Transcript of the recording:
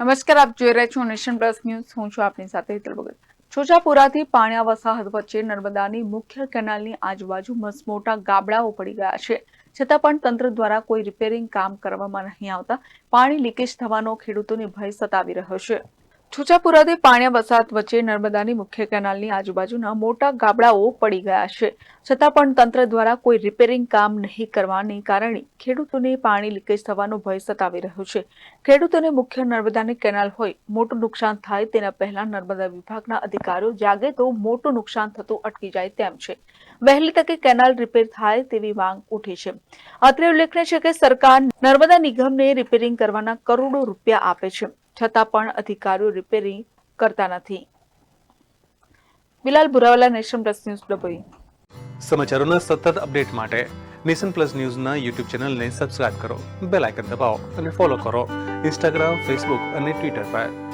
નમસ્કાર, આપ જોઈ રહ્યા છો નેશન પ્લસ ન્યૂઝ. હું છું આપની સાથે હિતલ ભગત. છોટાપુરાથી પાણ્યા વસાહત વચ્ચે નર્મદાની મુખ્ય કેનાલની આજુબાજુ મસમોટા ગાબડાઓ પડી ગયા છે. છતાં પણ તંત્ર દ્વારા કોઈ રિપેરિંગ કામ કરવામાં નહીં આવતા પાણી લીકેજ થવાનો ખેડૂતોને ભય સતાવી રહ્યો છે. છોટાપુરાથી પાણિયા વસાત વચ્ચે નર્મદાની મુખ્ય કેનાલની આજુબાજુના મોટા ગાબડાઓ પડી ગયા છે. છતાં પણ તંત્ર દ્વારા કોઈ રિપેરિંગ કામ નહીં કરવાને કારણે ખેડૂતોને પાણી લીકેજ થવાનો ભય સતાવી રહ્યો છે. ખેડૂતોને મુખ્ય નર્મદાની કેનાલ હોય મોટું નુકસાન થાય તેના પહેલા નર્મદા વિભાગના અધિકારીઓ જાગે તો મોટું નુકસાન થતું અટકી જાય તેમ છે. વહેલી તકે કેનાલ રિપેર થાય તેવી માંગ ઉઠી છે. અત્રે ઉલ્લેખનીય છે કે સરકાર નર્મદા નિગમને રિપેરિંગ કરવાના કરોડો રૂપિયા આપે છે. છતાં પણ અધિકારીઓ રિપેરિંગ કરતા નથી. Bilal Bhurawala, nation plus news Dabhoi સમાચારોના સતત અપડેટ માટે નેશન પ્લસ ન્યૂઝના યુટ્યુબ ચેનલને સબસ્ક્રાઇબ કરો, બેલ આઇકન દબાવો અને ફોલો કરો. ઇન્સ્ટાગ્રામ, ફેસબુક અને ટ્વિટર પર.